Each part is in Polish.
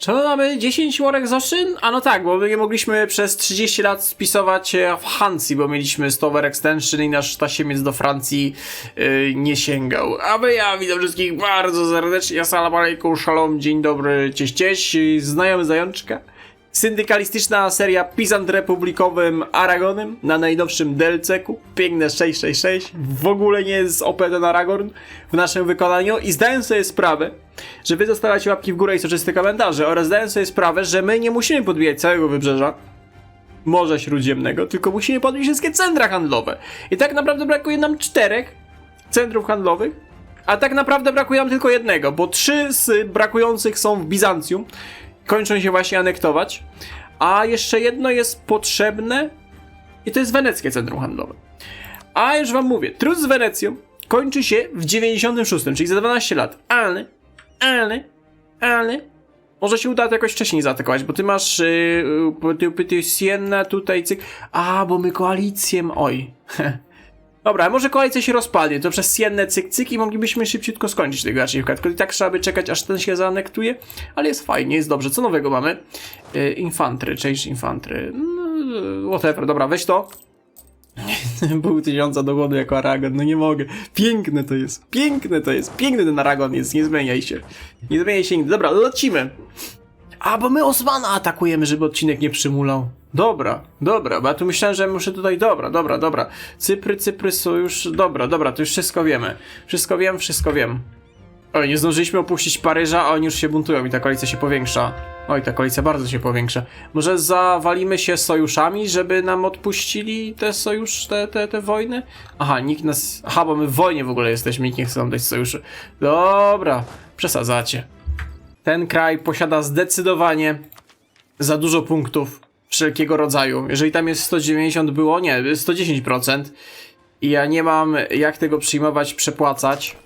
Czemu mamy 10 worek zoszyn? A no tak, bo my nie mogliśmy przez 30 lat spisować e, w Hancji, bo mieliśmy 100 worek extension i nasz tasiemiec do Francji yy, nie sięgał. A my ja witam wszystkich bardzo serdecznie. Salam alaikum, shalom, dzień dobry, cześć, cześć. Znajomy zajączka. Syndykalistyczna seria Pisant Republikowym Aragonem na najnowszym DLC-ku. Piękne 666. W ogóle nie jest OP ten Aragorn w naszym wykonaniu i zdaję sobie sprawę, że wy zostawiacie łapki w górę i soczyste komentarze oraz zdaję sobie sprawę, że my nie musimy podbijać całego wybrzeża Morza Śródziemnego, tylko musimy podbić wszystkie centra handlowe. I tak naprawdę brakuje nam czterech centrów handlowych, a tak naprawdę brakuje nam tylko jednego, bo trzy z brakujących są w Bizancjum, kończą się właśnie anektować, a jeszcze jedno jest potrzebne i to jest weneckie centrum handlowe. A już wam mówię, trud z Wenecją kończy się w 96, czyli za 12 lat, ale, ale, ale, może się uda to jakoś wcześniej zaatakować, bo ty masz yy, ty, ty, ty Sienna tutaj, cyk, a, bo my koalicję, oj, Dobra, może koalicja się rozpadnie, to przez Siennę cyk cyk i moglibyśmy szybciutko skończyć tego achievka, tylko i tak trzeba by czekać aż ten się zaanektuje, ale jest fajnie, jest dobrze. Co nowego mamy? Yy, infantry, change infantry, no, whatever, dobra, weź to. Pół tysiąca do głodu jako Aragon, no nie mogę. Piękne to jest, piękne to jest, piękny ten Aragon jest, nie zmieniaj się. Nie zmieniaj się nigdy. Dobra, lecimy. A, bo my Osmana atakujemy, żeby odcinek nie przymulał. Dobra, dobra, bo ja tu myślałem, że muszę tutaj, dobra, dobra, dobra. Cypry, Cypry są już, dobra, dobra, to już wszystko wiemy. Wszystko wiem, wszystko wiem. Oj, nie zdążyliśmy opuścić Paryża, a oni już się buntują i ta koalicja się powiększa. Oj, ta koalicja bardzo się powiększa. Może zawalimy się sojuszami, żeby nam odpuścili te sojusz, te, te, te wojny? Aha, nikt nas... Aha, bo my w wojnie w ogóle jesteśmy, nikt nie chce nam dać sojuszy. Dobra, przesadzacie. Ten kraj posiada zdecydowanie za dużo punktów wszelkiego rodzaju. Jeżeli tam jest 190 było, nie, 110% i ja nie mam jak tego przyjmować, przepłacać,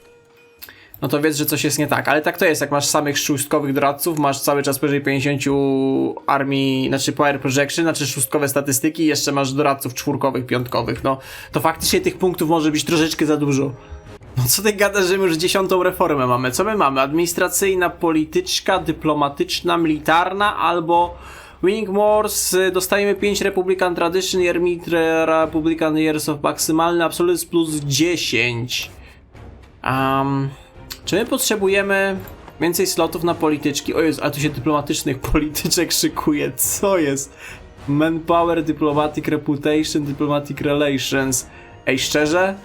no to wiedz, że coś jest nie tak. Ale tak to jest, jak masz samych szóstkowych doradców, masz cały czas powyżej 50 armii, znaczy power projection, znaczy szóstkowe statystyki i jeszcze masz doradców czwórkowych, piątkowych, no to faktycznie tych punktów może być troszeczkę za dużo. No co ty gadasz, że my już dziesiątą reformę mamy? Co my mamy? Administracyjna, polityczna, dyplomatyczna, militarna albo Winning Wars, y, dostajemy 5 Republican Tradition, Year Republican Years of maksymalny Absolute plus 10. Um, czy my potrzebujemy więcej slotów na polityczki? O Jezu, a tu się dyplomatycznych polityczek szykuje, co jest? Manpower, Diplomatic Reputation, Diplomatic Relations. Ej, szczerze?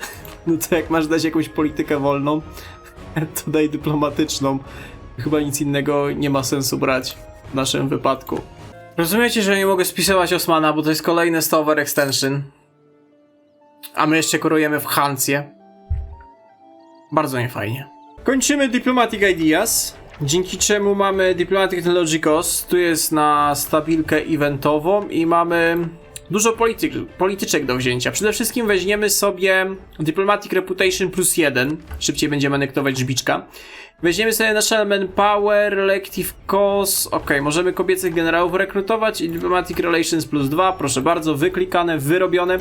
No to jak masz dać jakąś politykę wolną, to daj dyplomatyczną. Chyba nic innego nie ma sensu brać w naszym wypadku. Rozumiecie, że nie mogę spisywać Osmana, bo to jest kolejny Stover Extension. A my jeszcze kurujemy w Hancję. Bardzo niefajnie. Kończymy Diplomatic Ideas, dzięki czemu mamy Diplomatic Technologicos. Tu jest na stabilkę eventową i mamy dużo polityk, polityczek do wzięcia. Przede wszystkim weźmiemy sobie Diplomatic Reputation plus 1. Szybciej będziemy anektować żbiczka. Weźmiemy sobie nasze Manpower, Elective Cause. Ok, możemy kobiecych generałów rekrutować i Diplomatic Relations plus 2. Proszę bardzo, wyklikane, wyrobione.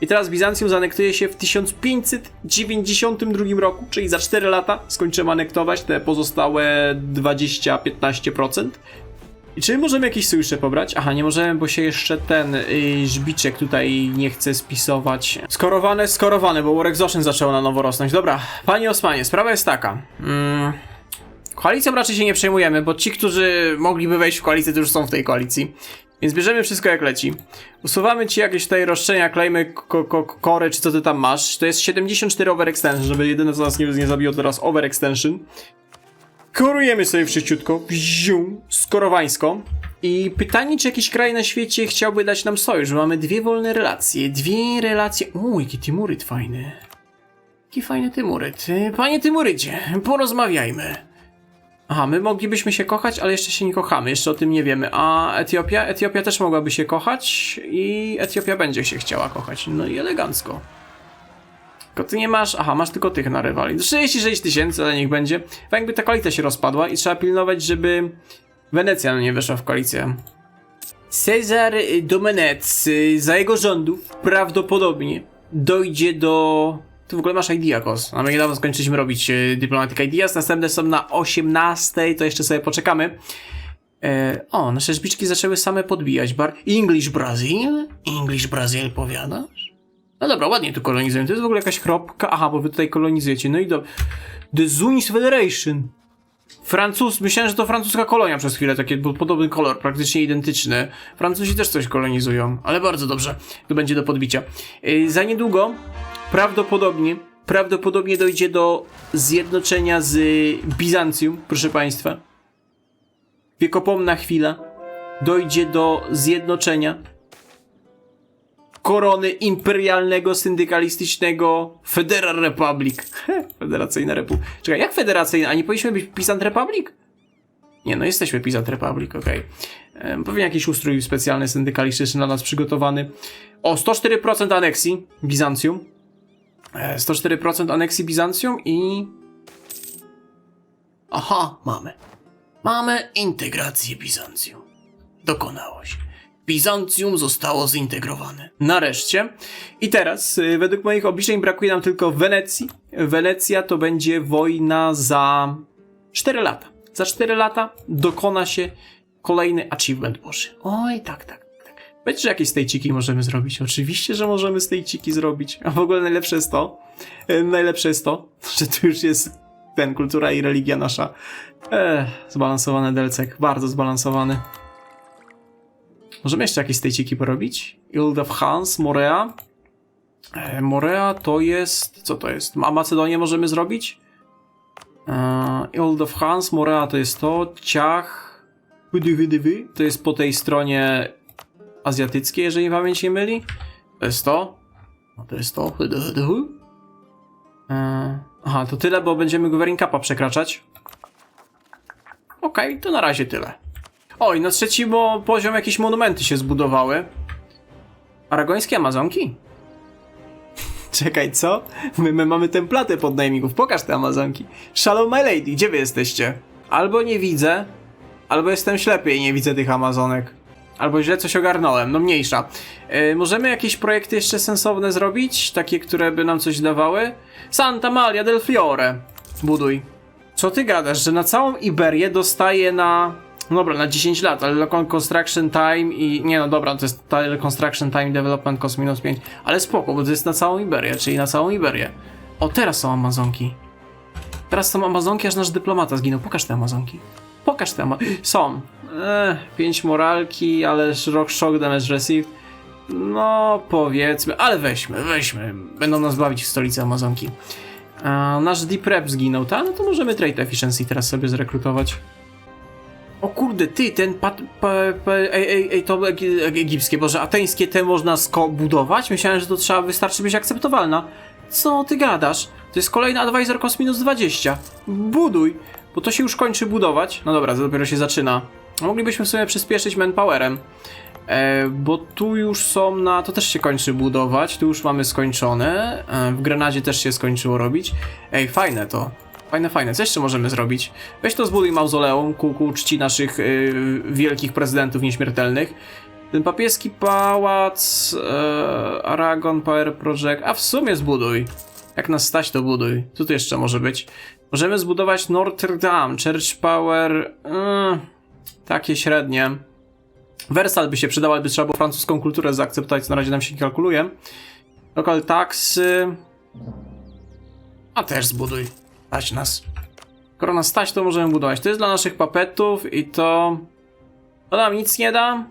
I teraz Bizancjum zanektuje się w 1592 roku, czyli za 4 lata skończymy anektować te pozostałe 20-15%. I czy możemy jakieś sojusze pobrać? Aha, nie możemy, bo się jeszcze ten yy, żbiczek tutaj nie chce spisować. Skorowane, skorowane, bo War Exhaustion zaczęło na nowo rosnąć. Dobra, panie Osmanie, sprawa jest taka. Mm, koalicją raczej się nie przejmujemy, bo ci, którzy mogliby wejść w koalicję, to już są w tej koalicji. Więc bierzemy wszystko jak leci. Usuwamy ci jakieś tutaj roszczenia, klejmy ko ko kory, czy co ty tam masz. To jest 74 overextension, żeby jedyne co nas nie, nie zabiło teraz overextension. Korujemy sobie wszyściutko, wziu, skorowańsko. I pytanie, czy jakiś kraj na świecie chciałby dać nam sojusz, mamy dwie wolne relacje, dwie relacje... Uuu, jaki Tymuryt fajny. Jaki fajny Tymuryt. Y, Panie Tymurycie, porozmawiajmy. Aha, my moglibyśmy się kochać, ale jeszcze się nie kochamy, jeszcze o tym nie wiemy. A Etiopia? Etiopia też mogłaby się kochać i Etiopia będzie się chciała kochać. No i elegancko. Tylko ty nie masz. Aha, masz tylko tych na rywali. 36 tysięcy, ale niech będzie. Bo jakby ta koalicja się rozpadła i trzeba pilnować, żeby Wenecja nie weszła w koalicję. Cezar Domenec y, za jego rządów prawdopodobnie dojdzie do. Tu w ogóle masz Ideakos. A my niedawno skończyliśmy robić y, Diplomatic Ideas. Następne są na 18, to jeszcze sobie poczekamy. E, o, nasze szpiczki zaczęły same podbijać. Bar English Brazil? English Brazil powiadasz? No dobra, ładnie tu kolonizują. To jest w ogóle jakaś kropka. Aha, bo wy tutaj kolonizujecie. No i do... The Zunis Federation. Francuz, myślałem, że to francuska kolonia przez chwilę, taki podobny kolor, praktycznie identyczny. Francuzi też coś kolonizują, ale bardzo dobrze, to będzie do podbicia. Yy, za niedługo, prawdopodobnie, prawdopodobnie dojdzie do zjednoczenia z Bizancjum, proszę Państwa. Wiekopomna chwila. Dojdzie do zjednoczenia korony imperialnego, syndykalistycznego Federal Republic. Federacyjna Republika. Czekaj, jak federacyjna? A nie powinniśmy być Peasant Republic? Nie, no jesteśmy Peasant Republic, okej. Okay. Pewnie jakiś ustrój specjalny, syndykalistyczny dla nas przygotowany. O, 104% aneksji Bizancjum. E, 104% aneksji Bizancjum i... Aha, mamy. Mamy integrację Bizancjum. Dokonało się. Bizancjum zostało zintegrowane. Nareszcie. I teraz, y, według moich obliczeń, brakuje nam tylko Wenecji. Wenecja to będzie wojna za 4 lata. Za 4 lata dokona się kolejny achievement Boży. Oj, tak, tak. tak. Będzie, że jakieś stejciki możemy zrobić. Oczywiście, że możemy stejciki zrobić. A w ogóle najlepsze jest to, y, najlepsze jest to, że tu już jest ten, kultura i religia nasza. Ech, zbalansowany delcek. Bardzo zbalansowany. Możemy jeszcze jakieś stejciki porobić? Ilde of Hans, Morea. E, Morea to jest... Co to jest? A Macedonię możemy zrobić? E, of Hans, Morea to jest to. Ciach... To jest po tej stronie azjatyckiej, jeżeli pamięć nie myli. To jest to. No to jest to. E, aha, to tyle, bo będziemy Governing Cupa przekraczać. Okej, okay, to na razie tyle. Oj, na trzecim o, poziom jakieś monumenty się zbudowały. Aragońskie Amazonki? Czekaj, co? My, my mamy templatę podnajemników, pokaż te Amazonki. Shallow My Lady, gdzie wy jesteście? Albo nie widzę, albo jestem ślepy i nie widzę tych Amazonek. Albo źle coś ogarnąłem, no mniejsza. Yy, możemy jakieś projekty jeszcze sensowne zrobić? Takie, które by nam coś dawały? Santa Maria del Fiore. Buduj. Co ty gadasz, że na całą Iberię dostaje na... No dobra, na 10 lat, ale construction time i... Nie no dobra, to jest construction time development cost minus 5. Ale spoko, bo to jest na całą Iberię, czyli na całą Iberię. O, teraz są Amazonki. Teraz są Amazonki, aż nasz dyplomata zginął. Pokaż te Amazonki. Pokaż te Amazonki. Są. Ech, 5 moralki, ale rock shock damage received. No, powiedzmy, ale weźmy, weźmy. Będą nas bawić w stolicy Amazonki. A, nasz deep rep zginął, tak? No to możemy trade efficiency teraz sobie zrekrutować. O kurde, ty, ten pat, pa, pa, ej, ej, ej, to egi- egipskie, boże, ateńskie te można budować? Myślałem, że to trzeba, wystarczy być akceptowalna. Co ty gadasz? To jest kolejny advisor cost minus 20. Buduj, bo to się już kończy budować. No dobra, to dopiero się zaczyna. Moglibyśmy sobie przyspieszyć manpowerem. E, bo tu już są na... To też się kończy budować, tu już mamy skończone. E, w Grenadzie też się skończyło robić. Ej, fajne to. Fajne, fajne. Co jeszcze możemy zrobić? Weź to zbuduj mauzoleum ku, ku czci naszych yy, wielkich prezydentów nieśmiertelnych. Ten papieski pałac, yy, Aragon Power Project, a w sumie zbuduj. Jak nas stać, to buduj. Co tu jeszcze może być? Możemy zbudować Notre Dame, Church Power, yy, takie średnie. Wersal by się przydał, ale by trzeba było francuską kulturę zaakceptować, na razie nam się nie kalkuluje. Local taxy... A też zbuduj. Stać nas. Skoro nas stać, to możemy budować. To jest dla naszych papetów i to... To nam nic nie da.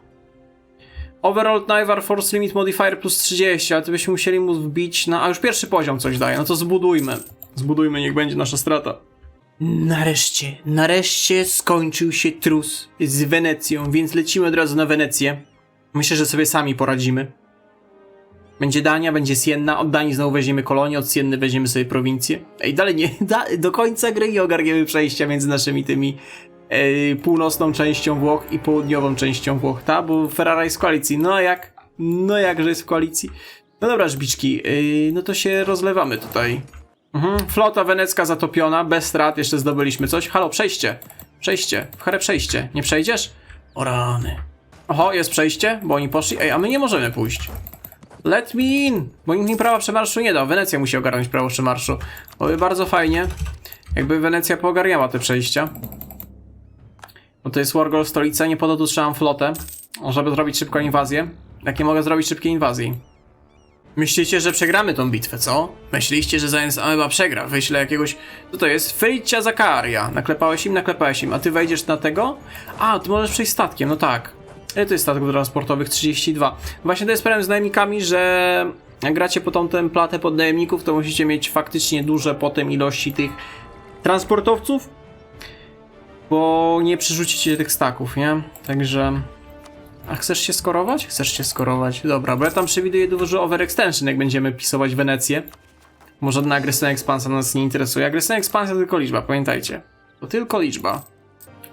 Overall Knivar Force Limit Modifier plus 30, ale to byśmy musieli mu wbić na... A już pierwszy poziom coś daje, no to zbudujmy. Zbudujmy, niech będzie nasza strata. Nareszcie, nareszcie skończył się trus z Wenecją, więc lecimy od razu na Wenecję. Myślę, że sobie sami poradzimy. Będzie Dania, będzie Sienna, od Danii znowu weźmiemy kolonię, od Sienny weźmiemy sobie prowincję. Ej, dalej nie, da, do końca gry nie ogarniemy przejścia między naszymi tymi e, północną częścią Włoch i południową częścią Włoch, ta? Bo Ferrara jest w koalicji. No jak? No jakże jest w koalicji? No dobra, żbiczki, e, no to się rozlewamy tutaj. Mhm. Flota wenecka zatopiona, bez strat, jeszcze zdobyliśmy coś. Halo, przejście, przejście, w charę przejście. Nie przejdziesz? O rany. Oho, jest przejście, bo oni poszli. Ej, a my nie możemy pójść. Let me in! Bo nikt mi prawa przemarszu nie da. Wenecja musi ogarnąć prawo przemarszu. Byłoby bardzo fajnie, jakby Wenecja poogarniała te przejścia. Bo to jest Wargol stolica, nie po to tu trzymam flotę, żeby zrobić szybką inwazję. Jak nie mogę zrobić szybkiej inwazji? Myślicie, że przegramy tą bitwę, co? Myśliście, że Zając Ameba przegra? Wyślę jakiegoś... Co to jest? Frycia Zakaria. Naklepałeś im? Naklepałeś im. A ty wejdziesz na tego? A, ty możesz przejść statkiem, no tak. Ile to jest statków transportowych? 32. Właśnie to jest problem z najemnikami, że jak gracie po tą templatę pod najemników, to musicie mieć faktycznie duże potem ilości tych transportowców, bo nie przerzucicie tych staków, nie? Także... A chcesz się skorować? Chcesz się skorować. Dobra, bo ja tam przewiduję dużo overextension, jak będziemy pisować Wenecję. Może żadna agresywna ekspansja nas nie interesuje. Agresywna ekspansja to tylko liczba, pamiętajcie. To tylko liczba.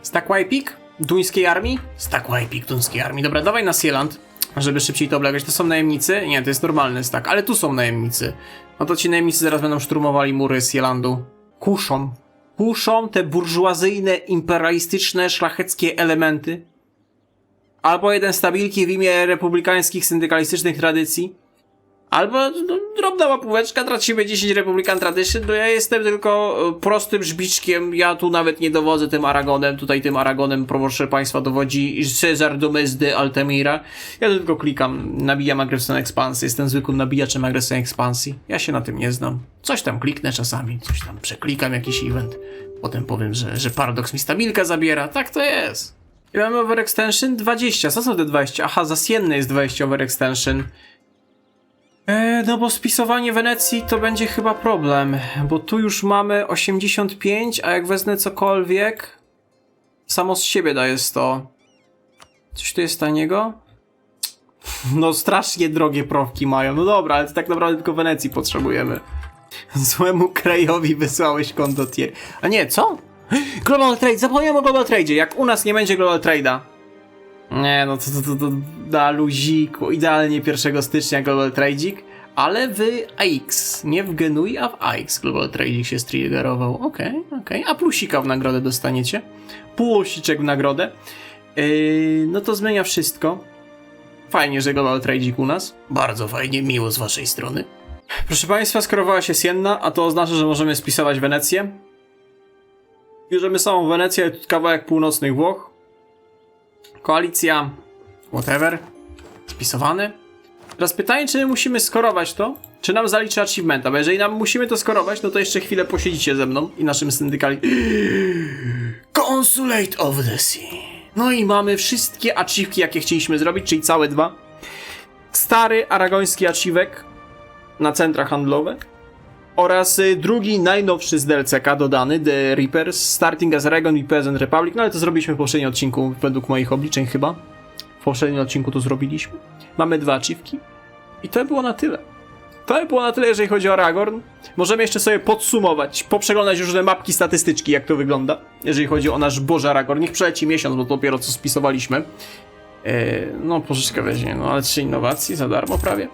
Stack Wipik duńskiej armii? Stack Wipik duńskiej armii. Dobra, dawaj na Sealand, żeby szybciej to oblegać. To są najemnicy? Nie, to jest normalny stack, ale tu są najemnicy. No to ci najemnicy zaraz będą szturmowali mury Sealandu. Kuszą. Kuszą te burżuazyjne, imperialistyczne, szlacheckie elementy. Albo jeden stabilki w imię republikańskich, syndykalistycznych tradycji. Albo no, drobna łapóweczka, tracimy 10 Republican Tradition, to ja jestem tylko e, prostym żbiczkiem, ja tu nawet nie dowodzę tym Aragonem, tutaj tym Aragonem proszę państwa dowodzi Cezar Domez de Altamira. Ja tylko klikam, nabijam agresywną ekspansję, jestem zwykłym nabijaczem agresywnej ekspansji. Ja się na tym nie znam. Coś tam kliknę czasami, coś tam przeklikam jakiś event. Potem powiem, że, że Paradox mi stabilkę zabiera, tak to jest. Ile mamy overextension? 20. Co są te 20? Aha, za Sienne jest 20 overextension. E, no bo spisowanie Wenecji to będzie chyba problem, bo tu już mamy 85, a jak wezmę cokolwiek, samo z siebie daje 100. Coś tu jest taniego? No strasznie drogie prowki mają, no dobra, ale tak naprawdę tylko Wenecji potrzebujemy. Złemu krajowi wysłałeś kondotier. A nie, co? Global Trade, zapomniałem o Global Trade. Jak u nas nie będzie Global Trade'a. Nie, no to, to, to, to na luziku. Idealnie 1 stycznia Global Trade'ik. Ale w AX, nie w Genui, a w AX Global Trade'ik się striggerował. Okej, okej. A plusika w nagrodę dostaniecie. Plusiczek w nagrodę. Yy, no to zmienia wszystko. Fajnie, że Global Trade'ik u nas. Bardzo fajnie, miło z waszej strony. Proszę Państwa, skorowała się Sienna, a to oznacza, że możemy spisować Wenecję. Bierzemy samą Wenecję, kawałek północnych Włoch. Koalicja, whatever, spisowany. Teraz pytanie, czy my musimy skorować to, czy nam zaliczy achievementa, bo jeżeli nam musimy to skorować, no to jeszcze chwilę posiedzicie ze mną i naszym syndykali. Consulate of the Sea. No i mamy wszystkie achievki, jakie chcieliśmy zrobić, czyli całe dwa. Stary aragoński achievek na centra handlowe oraz y, drugi, najnowszy z DLCK dodany, The Reapers, Starting as Aragon i Peasant Republic, no ale to zrobiliśmy w poprzednim odcinku, według moich obliczeń chyba. W poprzednim odcinku to zrobiliśmy. Mamy dwa achievki. I to było na tyle. To by było na tyle, jeżeli chodzi o Aragorn. Możemy jeszcze sobie podsumować, poprzeglądać różne mapki statystyczki, jak to wygląda, jeżeli chodzi o nasz Boże Aragorn. Niech przeleci miesiąc, bo dopiero co spisowaliśmy. Eee, no, pożyczkę weźmie, no ale trzy innowacje za darmo prawie.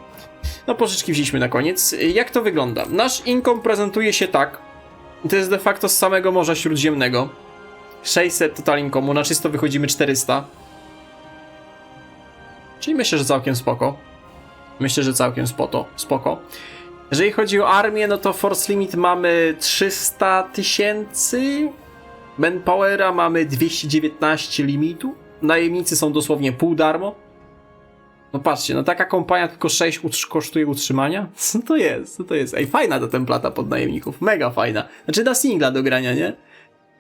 No, pożyczki wzięliśmy na koniec. Jak to wygląda? Nasz income prezentuje się tak. To jest de facto z samego Morza Śródziemnego. 600 total income'u, na czysto wychodzimy 400. Czyli myślę, że całkiem spoko. Myślę, że całkiem spoko. spoko. Jeżeli chodzi o armię, no to force limit mamy 300 tysięcy. Manpowera mamy 219 limitu. Najemnicy są dosłownie pół darmo. No patrzcie, no taka kompania tylko 6 utr- kosztuje utrzymania? Co to jest? Co to jest? Ej, fajna ta templata pod najemników. Mega fajna. Znaczy na singla do grania, nie?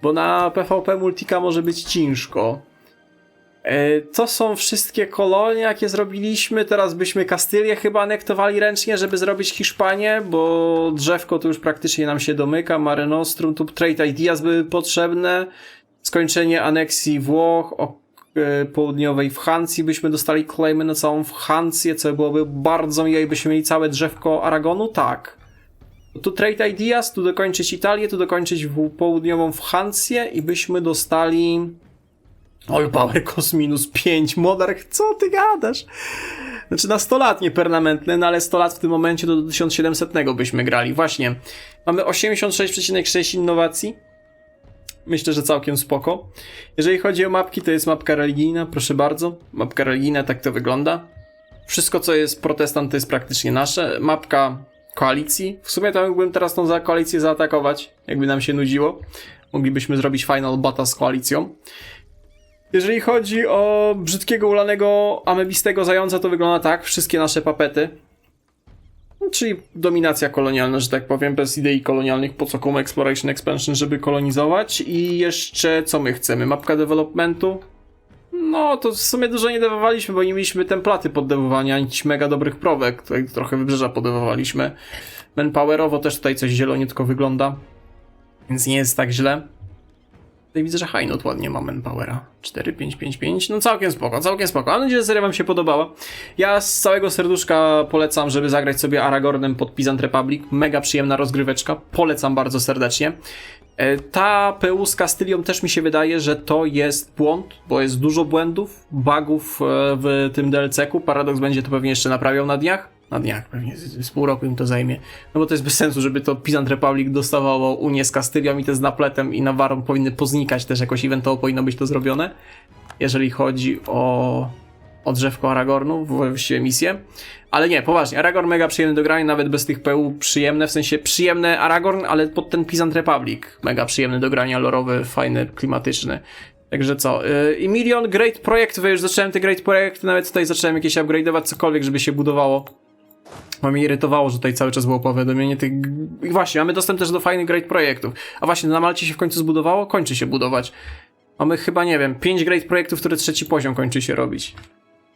Bo na PvP Multika może być ciężko. E, To są wszystkie kolonie, jakie zrobiliśmy. Teraz byśmy Kastylię chyba anektowali ręcznie, żeby zrobić Hiszpanię, bo drzewko to już praktycznie nam się domyka. Mare Nostrum, tu Trade Ideas były potrzebne. Skończenie aneksji Włoch, południowej w Hancji byśmy dostali claimy na całą Hancję, co byłoby bardzo miłe byśmy mieli całe drzewko Aragonu? Tak. Tu Trade Ideas, tu dokończyć Italię, tu dokończyć południową w Hancję i byśmy dostali... All Power Cost minus 5, Monarch, co ty gadasz? Znaczy na 100 lat nie no ale 100 lat w tym momencie do 1700 byśmy grali. Właśnie, mamy 86,6 innowacji. Myślę, że całkiem spoko. Jeżeli chodzi o mapki, to jest mapka religijna, proszę bardzo. Mapka religijna, tak to wygląda. Wszystko, co jest protestant, to jest praktycznie nasze. Mapka koalicji. W sumie to mógłbym teraz tą koalicję zaatakować, jakby nam się nudziło. Moglibyśmy zrobić final bata z koalicją. Jeżeli chodzi o brzydkiego, ulanego, amebistego zająca, to wygląda tak. Wszystkie nasze papety. No, czyli dominacja kolonialna, że tak powiem, bez idei kolonialnych, po co komu Exploration Expansion, żeby kolonizować. I jeszcze co my chcemy? Mapka developmentu. No, to w sumie dużo nie dewowaliśmy, bo nie mieliśmy templaty pod dewowanie, ani jakichś mega dobrych prowek. Tutaj trochę wybrzeża podewowaliśmy. Manpowerowo też tutaj coś zieloniutko wygląda. Więc nie jest tak źle. Tutaj widzę, że Heinot ładnie ma manpowera. 4, 5, 5, 5. No całkiem spoko, całkiem spoko. Mam nadzieję, że seria wam się podobała. Ja z całego serduszka polecam, żeby zagrać sobie Aragornem pod Peasant Republic. Mega przyjemna rozgryweczka. Polecam bardzo serdecznie. E, Ta PU z Castylią też mi się wydaje, że to jest błąd, bo jest dużo błędów, bugów e, w tym DLC-ku. Paradox będzie to pewnie jeszcze naprawiał na dniach. Na dniach, pewnie z, z pół roku im to zajmie. No bo to jest bez sensu, żeby to Peasant Republic dostawało Unię z Kastylią i te z Napletem i Nawarą powinny poznikać też jakoś eventowo powinno być to zrobione. Jeżeli chodzi o, o drzewko Aragornu, właściwie misję. Ale nie, poważnie, Aragorn mega przyjemny do grania, nawet bez tych PU przyjemne, w sensie przyjemny Aragorn, ale pod ten Peasant Republic mega przyjemny do grania, lorowy, fajny, klimatyczny. Także co, yy, i milion great projektów, ja już zacząłem te great projekty, nawet tutaj zacząłem jakieś upgrade'ować cokolwiek, żeby się budowało. Bo mnie irytowało, że tutaj cały czas było powiadomienie tych... I właśnie, mamy dostęp też do fajnych great projektów. A właśnie, na Malcie się w końcu zbudowało? Kończy się budować. Mamy chyba, nie wiem, 5 great projektów, które trzeci poziom kończy się robić.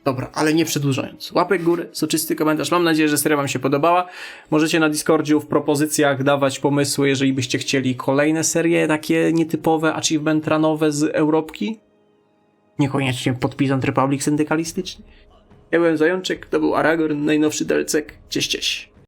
Dobra, ale nie przedłużając. Łapek góry, soczysty komentarz. Mam nadzieję, że seria wam się podobała. Możecie na Discordzie w propozycjach dawać pomysły, jeżeli byście chcieli kolejne serie takie nietypowe, achievement runowe z Europki. Niekoniecznie podpisant Republic syndykalistyczny. Ja byłem Zajączek, to był Aragorn, najnowszy delcek. Cześć, cześć.